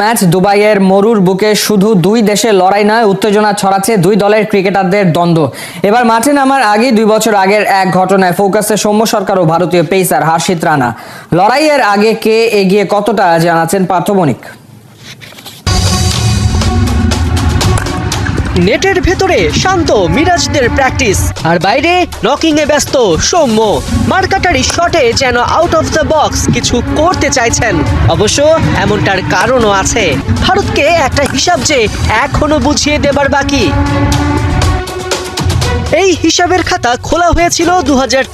Match দুবাইয়ের মরুর বুকে শুধু দুই দেশে লড়াই নয়, উত্তেজনা ছড়াচ্ছে দুই দলের ক্রিকেটারদের দ্বন্দ্ব। এবার মাঠে নামার আগে দুই বছর আগের এক ঘটনায় ফোকাসে সৌম্য সরকার ও ভারতীয় পেসার হার্ষিত রানা। লড়াইয়ের আগে কে এগিয়ে কতটা জানাচ্ছেন পার্থবণিক নেটের ভেতরে শান্ত মিরাজদের প্র্যাকটিস আর বাইরে নকিং এ ব্যস্ত সৌম্য। মার্কাটারি শটে যেন আউট অফ দ্য বক্স কিছু করতে চাইছেন। অবশ্য এমনটার কারণও আছে। ভারতকে একটা হিসাব যে এখনও বুঝিয়ে দেবার বাকি। এই হিসাবের খাতা খোলা হয়েছিল দু হাজার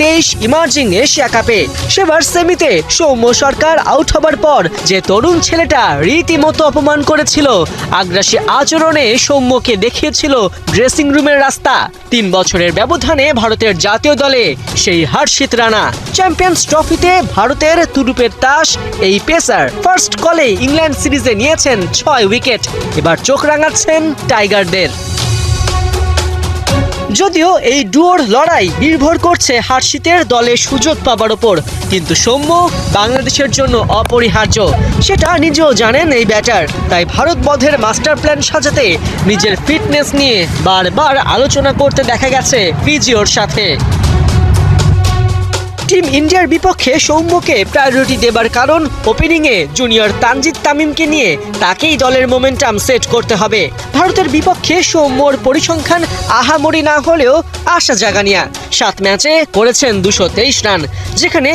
ইমার্জিং এশিয়া কাপে। সেবার সেমিতে সৌম্য সরকার আউট হবার পর যে তরুণ ছেলেটা রীতিমতো অপমান করেছিল, আগ্রাসী আচরণে সৌম্যকে দেখিয়েছিল ড্রেসিং রুমের রাস্তা। তিন বছরের ব্যবধানে ভারতের জাতীয় দলে সেই হর্ষিত রানা। চ্যাম্পিয়ন্স ট্রফিতে ভারতের তুরুপের তাস এই পেসার ফার্স্ট কলে ইংল্যান্ড সিরিজে নিয়েছেন ছয় উইকেট। এবার চোখ রাঙাচ্ছেন টাইগারদের। যদিও এই ডুয়োর লড়াই নির্ভর করছে হার্ষিতের দলে সুযোগ পাবার ওপর। কিন্তু সৌম্য বাংলাদেশের জন্য অপরিহার্য। সেটা নিজেও জানেন এই ব্যাটার। তাই ভারত বধের মাস্টার প্ল্যান সাজাতে নিজের ফিটনেস নিয়ে বারবার আলোচনা করতে দেখা গেছে পিজিওর সাথে। টিম ইন্ডিয়ার বিপক্ষে সৌম্যকে প্রায়োরিটি দেবার কারণ ওপেনিংয়ে জুনিয়র তানজিদ তামিমকে নিয়ে তাকেই দলের মোমেন্টাম সেট করতে হবে। ভারতের বিপক্ষে সৌম্যর পরিসংখ্যান আহামরি না হলেও আশা জাগানিয়া। সাত ম্যাচে করেছেন দুশো রান, যেখানে